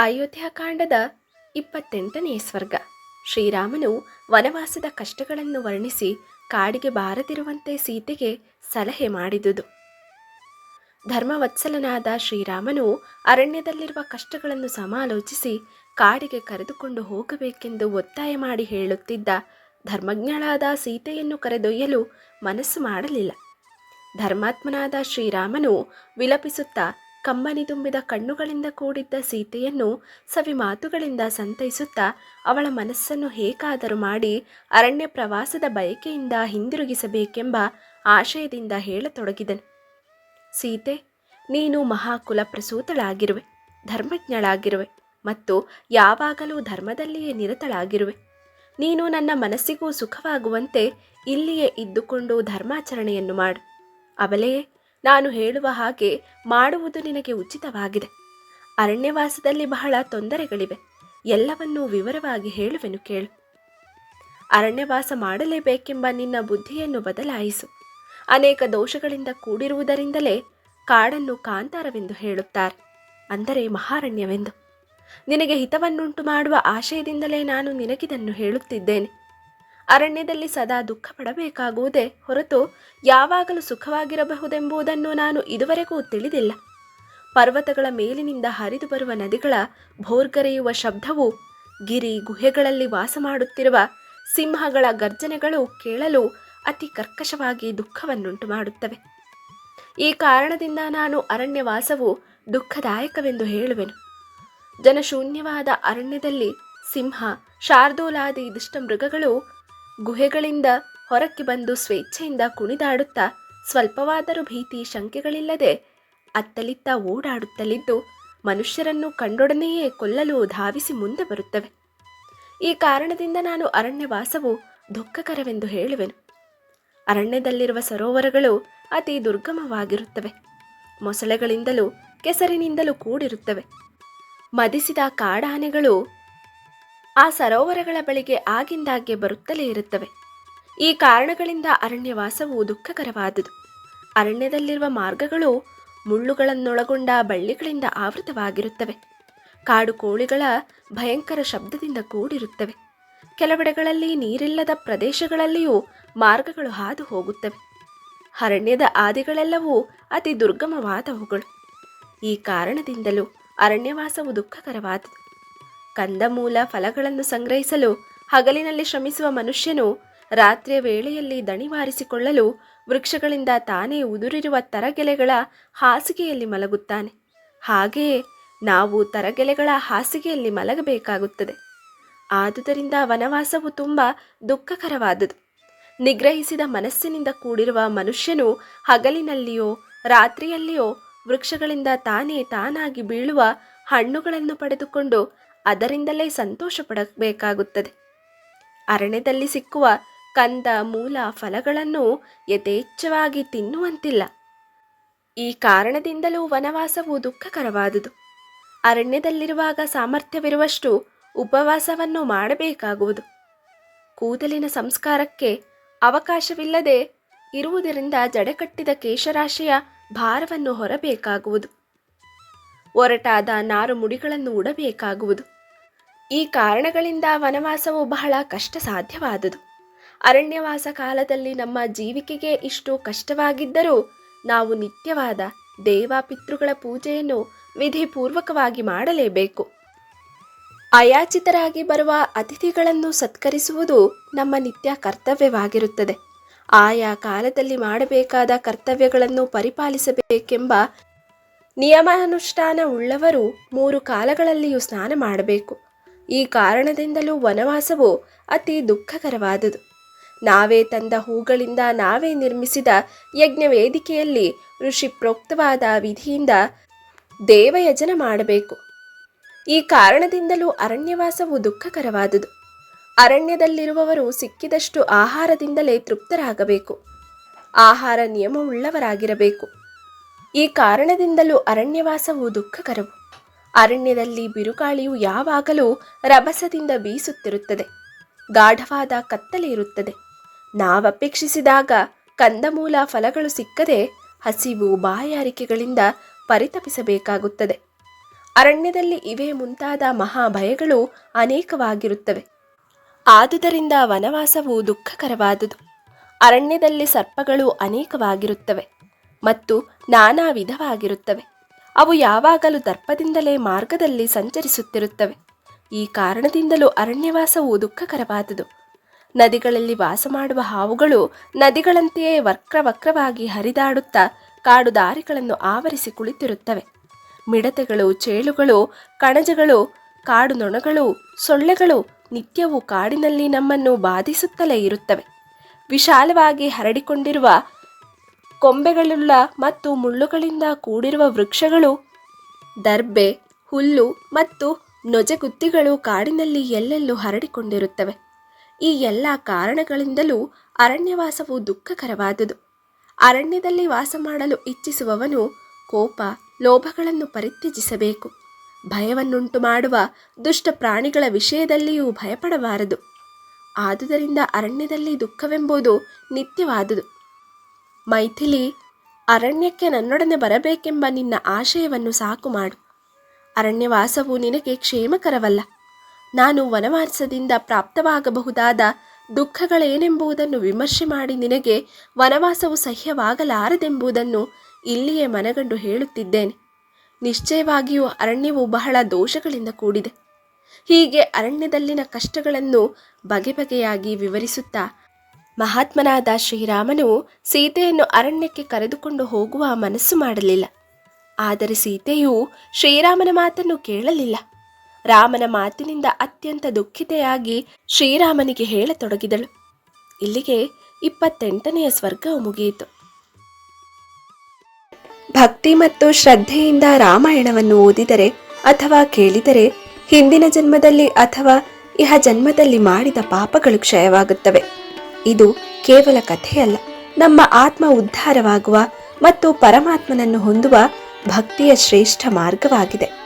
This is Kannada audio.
ಅಯೋಧ್ಯಕಾಂಡದ ಇಪ್ಪತ್ತೆಂಟನೇ ಸ್ವರ್ಗ. ಶ್ರೀರಾಮನು ವನವಾಸದ ಕಷ್ಟಗಳನ್ನು ವರ್ಣಿಸಿ ಕಾಡಿಗೆ ಬಾರದಿರುವಂತೆ ಸೀತೆಗೆ ಸಲಹೆ ಮಾಡಿದುದು. ಧರ್ಮವತ್ಸಲನಾದ ಶ್ರೀರಾಮನು ಅರಣ್ಯದಲ್ಲಿರುವ ಕಷ್ಟಗಳನ್ನು ಸಮಾಲೋಚಿಸಿ ಕಾಡಿಗೆ ಕರೆದುಕೊಂಡು ಹೋಗಬೇಕೆಂದು ಒತ್ತಾಯ ಮಾಡಿ ಹೇಳುತ್ತಿದ್ದ ಧರ್ಮಜ್ಞಳಾದ ಸೀತೆಯನ್ನು ಕರೆದೊಯ್ಯಲು ಮನಸ್ಸು ಮಾಡಲಿಲ್ಲ. ಧರ್ಮಾತ್ಮನಾದ ಶ್ರೀರಾಮನು ವಿಲಪಿಸುತ್ತಾ ಕಮ್ಮನಿ ತುಂಬಿದ ಕಣ್ಣುಗಳಿಂದ ಕೂಡಿದ್ದ ಸೀತೆಯನ್ನು ಸವಿ ಮಾತುಗಳಿಂದ ಸಂತೈಸುತ್ತಾ ಅವಳ ಮನಸ್ಸನ್ನು ಹೇಗಾದರೂ ಮಾಡಿ ಅರಣ್ಯ ಪ್ರವಾಸದ ಬಯಕೆಯಿಂದ ಹಿಂದಿರುಗಿಸಬೇಕೆಂಬ ಆಶಯದಿಂದ ಹೇಳತೊಡಗಿದನು. ಸೀತೆ, ನೀನು ಮಹಾಕುಲ ಪ್ರಸೂತಳಾಗಿರುವೆ ಧರ್ಮಜ್ಞಳಾಗಿರುವೆ ಮತ್ತು ಯಾವಾಗಲೂ ಧರ್ಮದಲ್ಲಿಯೇ ನಿರತಳಾಗಿರುವೆ. ನೀನು ನನ್ನ ಮನಸ್ಸಿಗೂ ಸುಖವಾಗುವಂತೆ ಇಲ್ಲಿಯೇ ಇದ್ದುಕೊಂಡು ಧರ್ಮಾಚರಣೆಯನ್ನು ಮಾಡು. ಅವಳೆಯೇ ನಾನು ಹೇಳುವ ಹಾಗೆ ಮಾಡುವುದು ನಿನಗೆ ಉಚಿತವಾಗಿದೆ. ಅರಣ್ಯವಾಸದಲ್ಲಿ ಬಹಳ ತೊಂದರೆಗಳಿವೆ. ಎಲ್ಲವನ್ನೂ ವಿವರವಾಗಿ ಹೇಳುವೆನು ಕೇಳು. ಅರಣ್ಯವಾಸ ಮಾಡಲೇಬೇಕೆಂಬ ನಿನ್ನ ಬುದ್ಧಿಯನ್ನು ಬದಲಾಯಿಸು. ಅನೇಕ ದೋಷಗಳಿಂದ ಕೂಡಿರುವುದರಿಂದಲೇ ಕಾಡನ್ನು ಕಾಂತಾರವೆಂದು ಹೇಳುತ್ತಾರೆ. ಅಂದರೆ ಮಹಾರಣ್ಯವೆಂದು. ನಿನಗೆ ಹಿತವನ್ನುಂಟು ಮಾಡುವ ಆಶಯದಿಂದಲೇ ನಾನು ನಿನಗಿದನ್ನು ಹೇಳುತ್ತಿದ್ದೇನೆ. ಅರಣ್ಯದಲ್ಲಿ ಸದಾ ದುಃಖ ಪಡಬೇಕಾಗುವುದೇ ಹೊರತು ಯಾವಾಗಲೂ ಸುಖವಾಗಿರಬಹುದೆಂಬುದನ್ನು ನಾನು ಇದುವರೆಗೂ ತಿಳಿದಿಲ್ಲ. ಪರ್ವತಗಳ ಮೇಲಿನಿಂದ ಹರಿದು ಬರುವ ನದಿಗಳ ಭೋರ್ಗರೆಯುವ ಶಬ್ದವು, ಗಿರಿ ಗುಹೆಗಳಲ್ಲಿ ವಾಸ ಮಾಡುತ್ತಿರುವ ಸಿಂಹಗಳ ಗರ್ಜನೆಗಳು ಕೇಳಲು ಅತಿ ಕರ್ಕಶವಾಗಿ ದುಃಖವನ್ನುಂಟು ಮಾಡುತ್ತವೆ. ಈ ಕಾರಣದಿಂದ ನಾನು ಅರಣ್ಯವಾಸವು ದುಃಖದಾಯಕವೆಂದು ಹೇಳುವೆನು. ಜನಶೂನ್ಯವಾದ ಅರಣ್ಯದಲ್ಲಿ ಸಿಂಹ, ಶಾರ್ದೂಲಾದಿ ದುಷ್ಟ ಮೃಗಗಳು ಗುಹೆಗಳಿಂದ ಹೊರಕ್ಕೆ ಬಂದು ಸ್ವೇಚ್ಛೆಯಿಂದ ಕುಣಿದಾಡುತ್ತಾ ಸ್ವಲ್ಪವಾದರೂ ಭೀತಿ ಶಂಕೆಗಳಿಲ್ಲದೆ ಅತ್ತಲಿತ್ತ ಓಡಾಡುತ್ತಲಿದ್ದು ಮನುಷ್ಯರನ್ನು ಕಂಡೊಡನೆಯೇ ಕೊಲ್ಲಲು ಧಾವಿಸಿ ಮುಂದೆ ಬರುತ್ತವೆ. ಈ ಕಾರಣದಿಂದ ನಾನು ಅರಣ್ಯವಾಸವು ದುಃಖಕರವೆಂದು ಹೇಳುವೆನು. ಅರಣ್ಯದಲ್ಲಿರುವ ಸರೋವರಗಳು ಅತಿ ದುರ್ಗಮವಾಗಿರುತ್ತವೆ. ಮೊಸಳೆಗಳಿಂದಲೂ ಕೆಸರಿನಿಂದಲೂ ಕೂಡಿರುತ್ತವೆ. ಮದಿಸಿದ ಕಾಡಾನೆಗಳು ಆ ಸರೋವರಗಳ ಬಳಿಗೆ ಆಗಿಂದಾಗ್ಗೆ ಬರುತ್ತಲೇ ಇರುತ್ತವೆ. ಈ ಕಾರಣಗಳಿಂದ ಅರಣ್ಯವಾಸವು ದುಃಖಕರವಾದುದು. ಅರಣ್ಯದಲ್ಲಿರುವ ಮಾರ್ಗಗಳು ಮುಳ್ಳುಗಳನ್ನೊಳಗೊಂಡ ಬಳ್ಳಿಗಳಿಂದ ಆವೃತವಾಗಿರುತ್ತವೆ. ಕಾಡು ಕೋಳಿಗಳ ಭಯಂಕರ ಶಬ್ದದಿಂದ ಕೂಡಿರುತ್ತವೆ. ಕೆಲವೆಡೆಗಳಲ್ಲಿ ನೀರಿಲ್ಲದ ಪ್ರದೇಶಗಳಲ್ಲಿಯೂ ಮಾರ್ಗಗಳು ಹಾದು ಹೋಗುತ್ತವೆ. ಅರಣ್ಯದ ಆದಿಗಳೆಲ್ಲವೂ ಅತಿ ದುರ್ಗಮವಾದವುಗಳು. ಈ ಕಾರಣದಿಂದಲೂ ಅರಣ್ಯವಾಸವು ದುಃಖಕರವಾದುದು. ಕಂದಮೂಲ ಫಲಗಳನ್ನು ಸಂಗ್ರಹಿಸಲು ಹಗಲಿನಲ್ಲಿ ಶ್ರಮಿಸುವ ಮನುಷ್ಯನು ರಾತ್ರಿಯ ವೇಳೆಯಲ್ಲಿ ದಣಿವಾರಿಸಿಕೊಳ್ಳಲು ವೃಕ್ಷಗಳಿಂದ ತಾನೇ ಉದುರಿರುವ ತರಗೆಲೆಗಳ ಹಾಸಿಗೆಯಲ್ಲಿ ಮಲಗುತ್ತಾನೆ. ಹಾಗೆಯೇ ನಾವು ತರಗೆಲೆಗಳ ಹಾಸಿಗೆಯಲ್ಲಿ ಮಲಗಬೇಕಾಗುತ್ತದೆ. ಆದುದರಿಂದ ವನವಾಸವು ತುಂಬ ದುಃಖಕರವಾದುದು. ನಿಗ್ರಹಿಸಿದ ಮನಸ್ಸಿನಿಂದ ಕೂಡಿರುವ ಮನುಷ್ಯನು ಹಗಲಿನಲ್ಲಿಯೋ, ರಾತ್ರಿಯಲ್ಲಿಯೋ ವೃಕ್ಷಗಳಿಂದ ತಾನೇ ತಾನಾಗಿ ಬೀಳುವ ಹಣ್ಣುಗಳನ್ನು ಪಡೆದುಕೊಂಡು ಅದರಿಂದಲೇ ಸಂತೋಷ ಪಡಬೇಕಾಗುತ್ತದೆ. ಅರಣ್ಯದಲ್ಲಿ ಸಿಕ್ಕುವ ಕಂದ, ಮೂಲ ಫಲಗಳನ್ನು ಯಥೇಚ್ಛವಾಗಿ ತಿನ್ನುವಂತಿಲ್ಲ. ಈ ಕಾರಣದಿಂದಲೂ ವನವಾಸವು ದುಃಖಕರವಾದುದು. ಅರಣ್ಯದಲ್ಲಿರುವಾಗ ಸಾಮರ್ಥ್ಯವಿರುವಷ್ಟು ಉಪವಾಸವನ್ನು ಮಾಡಬೇಕಾಗುವುದು. ಕೂದಲಿನ ಸಂಸ್ಕಾರಕ್ಕೆ ಅವಕಾಶವಿಲ್ಲದೆ ಇರುವುದರಿಂದ ಜಡೆಕಟ್ಟಿದ ಕೇಶರಾಶಿಯ ಭಾರವನ್ನು ಹೊರಬೇಕಾಗುವುದು. ಒರಟಾದ ನಾರು ಮುಡಿಗಳನ್ನು ಉಡಬೇಕಾಗುವುದು. ಈ ಕಾರಣಗಳಿಂದ ವನವಾಸವು ಬಹಳ ಕಷ್ಟ ಸಾಧ್ಯವಾದುದು ಅರಣ್ಯವಾಸ ಕಾಲದಲ್ಲಿ ನಮ್ಮ ಜೀವಿಕೆಗೆ ಇಷ್ಟು ಕಷ್ಟವಾಗಿದ್ದರೂ ನಾವು ನಿತ್ಯವಾದ ದೇವ ಪಿತೃಗಳ ಪೂಜೆಯನ್ನು ವಿಧಿಪೂರ್ವಕವಾಗಿ ಮಾಡಲೇಬೇಕು. ಅಯಾಚಿತರಾಗಿ ಬರುವ ಅತಿಥಿಗಳನ್ನು ಸತ್ಕರಿಸುವುದು ನಮ್ಮ ನಿತ್ಯ ಕರ್ತವ್ಯವಾಗಿರುತ್ತದೆ. ಆಯಾ ಕಾಲದಲ್ಲಿ ಮಾಡಬೇಕಾದ ಕರ್ತವ್ಯಗಳನ್ನು ಪರಿಪಾಲಿಸಬೇಕೆಂಬ ನಿಯಮಾನುಷ್ಠಾನ ಉಳ್ಳವರು ಮೂರು ಕಾಲಗಳಲ್ಲಿಯೂ ಸ್ನಾನ ಮಾಡಬೇಕು. ಈ ಕಾರಣದಿಂದಲೂ ವನವಾಸವು ಅತಿ ದುಃಖಕರವಾದುದು. ನಾವೇ ತಂದ ಹೂಗಳಿಂದ ನಾವೇ ನಿರ್ಮಿಸಿದ ಯಜ್ಞ ವೇದಿಕೆಯಲ್ಲಿ ಋಷಿ ಪ್ರೋಕ್ತವಾದ ವಿಧಿಯಿಂದ ದೇವಯಜನ ಮಾಡಬೇಕು. ಈ ಕಾರಣದಿಂದಲೂ ಅರಣ್ಯವಾಸವು ದುಃಖಕರವಾದುದು. ಅರಣ್ಯದಲ್ಲಿರುವವರು ಸಿಕ್ಕಿದಷ್ಟು ಆಹಾರದಿಂದಲೇ ತೃಪ್ತರಾಗಬೇಕು. ಆಹಾರ ನಿಯಮವುಳ್ಳವರಾಗಿರಬೇಕು. ಈ ಕಾರಣದಿಂದಲೂ ಅರಣ್ಯವಾಸವು ದುಃಖಕರವು. ಅರಣ್ಯದಲ್ಲಿ ಬಿರುಗಾಳಿಯು ಯಾವಾಗಲೂ ರಭಸದಿಂದ ಬೀಸುತ್ತಿರುತ್ತದೆ. ಗಾಢವಾದ ಕತ್ತಲೆ ಇರುತ್ತದೆ. ನಾವಪೇಕ್ಷಿಸಿದಾಗ ಕಂದಮೂಲ ಫಲಗಳು ಸಿಕ್ಕದೆ ಹಸಿವು ಬಾಯಾರಿಕೆಗಳಿಂದ ಪರಿತಪಿಸಬೇಕಾಗುತ್ತದೆ. ಅರಣ್ಯದಲ್ಲಿ ಇವೇ ಮುಂತಾದ ಮಹಾಭಯಗಳು ಅನೇಕವಾಗಿರುತ್ತವೆ. ಆದುದರಿಂದ ವನವಾಸವು ದುಃಖಕರವಾದುದು. ಅರಣ್ಯದಲ್ಲಿ ಸರ್ಪಗಳು ಅನೇಕವಾಗಿರುತ್ತವೆ. ಮತ್ತು ನಾನಾ ವಿಧವಾಗಿರುತ್ತವೆ. ಅವು ಯಾವಾಗಲೂ ದರ್ಪದಿಂದಲೇ ಮಾರ್ಗದಲ್ಲಿ ಸಂಚರಿಸುತ್ತಿರುತ್ತವೆ. ಈ ಕಾರಣದಿಂದಲೂ ಅರಣ್ಯವಾಸವು ದುಃಖಕರವಾದುದು. ನದಿಗಳಲ್ಲಿ ವಾಸ ಮಾಡುವ ಹಾವುಗಳು ನದಿಗಳಂತೆಯೇ ವಕ್ರವಕ್ರವಾಗಿ ಹರಿದಾಡುತ್ತಾ ಕಾಡು ದಾರಿಗಳನ್ನು ಆವರಿಸಿ ಕುಳಿತಿರುತ್ತವೆ. ಮಿಡತೆಗಳು, ಚೇಳುಗಳು, ಕಣಜಗಳು, ಕಾಡು ನೊಣಗಳು, ಸೊಳ್ಳೆಗಳು ನಿತ್ಯವೂ ಕಾಡಿನಲ್ಲಿ ನಮ್ಮನ್ನು ಬಾಧಿಸುತ್ತಲೇ ಇರುತ್ತವೆ. ವಿಶಾಲವಾಗಿ ಹರಡಿಕೊಂಡಿರುವ ಕೊಂಬೆಗಳುಳ್ಳ ಮತ್ತು ಮುಳ್ಳುಗಳಿಂದ ಕೂಡಿರುವ ವೃಕ್ಷಗಳು, ದರ್ಬೆ, ಹುಲ್ಲು ಮತ್ತು ನೊಜಗುತ್ತಿಗಳು ಕಾಡಿನಲ್ಲಿ ಎಲ್ಲೆಲ್ಲೂ ಹರಡಿಕೊಂಡಿರುತ್ತವೆ. ಈ ಎಲ್ಲ ಕಾರಣಗಳಿಂದಲೂ ಅರಣ್ಯವಾಸವು ದುಃಖಕರವಾದುದು. ಅರಣ್ಯದಲ್ಲಿ ವಾಸ ಮಾಡಲು ಇಚ್ಛಿಸುವವನು ಕೋಪ, ಲೋಭಗಳನ್ನು ಪರಿತ್ಯಜಿಸಬೇಕು. ಭಯವನ್ನುಂಟು ಮಾಡುವ ದುಷ್ಟ ಪ್ರಾಣಿಗಳ ವಿಷಯದಲ್ಲಿಯೂ ಭಯಪಡಬಾರದು. ಆದುದರಿಂದ ಅರಣ್ಯದಲ್ಲಿ ದುಃಖವೆಂಬುದು ನಿತ್ಯವಾದುದು. ಮೈಥಿಲಿ ಅರಣ್ಯಕ್ಕೆ ನನ್ನೊಡನೆ ಬರಬೇಕೆಂಬ ನಿನ್ನ ಆಶಯವನ್ನು ಸಾಕು ಮಾಡು. ಅರಣ್ಯವಾಸವು ನಿನಗೆ ಕ್ಷೇಮಕರವಲ್ಲ. ನಾನು ವನವಾಸದಿಂದ ಪ್ರಾಪ್ತವಾಗಬಹುದಾದ ದುಃಖಗಳೇನೆಂಬುದನ್ನು ವಿಮರ್ಶೆ ಮಾಡಿ ನಿನಗೆ ವನವಾಸವು ಸಹ್ಯವಾಗಲಾರದೆಂಬುದನ್ನು ಇಲ್ಲಿಯೇ ಮನಗಂಡು ಹೇಳುತ್ತಿದ್ದೇನೆ. ನಿಶ್ಚಯವಾಗಿಯೂ ಅರಣ್ಯವು ಬಹಳ ದೋಷಗಳಿಂದ ಕೂಡಿದೆ. ಹೀಗೆ ಅರಣ್ಯದಲ್ಲಿನ ಕಷ್ಟಗಳನ್ನು ಬಗೆ ಬಗೆಯಾಗಿ ವಿವರಿಸುತ್ತಾ ಮಹಾತ್ಮನಾದ ಶ್ರೀರಾಮನು ಸೀತೆಯನ್ನು ಅರಣ್ಯಕ್ಕೆ ಕರೆದುಕೊಂಡು ಹೋಗುವ ಮನಸ್ಸು ಮಾಡಲಿಲ್ಲ. ಆದರೆ ಸೀತೆಯು ಶ್ರೀರಾಮನ ಮಾತನ್ನು ಕೇಳಲಿಲ್ಲ. ರಾಮನ ಮಾತಿನಿಂದ ಅತ್ಯಂತ ದುಃಖಿತೆಯಾಗಿ ಶ್ರೀರಾಮನಿಗೆ ಹೇಳತೊಡಗಿದಳು. ಇಲ್ಲಿಗೆ ಇಪ್ಪತ್ತೆಂಟನೆಯ ಸ್ವರ್ಗವು ಮುಗಿಯಿತು. ಭಕ್ತಿ ಮತ್ತು ಶ್ರದ್ಧೆಯಿಂದ ರಾಮಾಯಣವನ್ನು ಓದಿದರೆ ಅಥವಾ ಕೇಳಿದರೆ ಹಿಂದಿನ ಜನ್ಮದಲ್ಲಿ ಅಥವಾ ಇಹ ಜನ್ಮದಲ್ಲಿ ಮಾಡಿದ ಪಾಪಗಳು ಕ್ಷಯವಾಗುತ್ತವೆ. ಇದು ಕೇವಲ ಕಥೆಯಲ್ಲ. ನಮ್ಮ ಆತ್ಮ ಉದ್ಧಾರವಾಗುವ ಮತ್ತು ಪರಮಾತ್ಮನನ್ನು ಹೊಂದುವ ಭಕ್ತಿಯ ಶ್ರೇಷ್ಠ ಮಾರ್ಗವಾಗಿದೆ.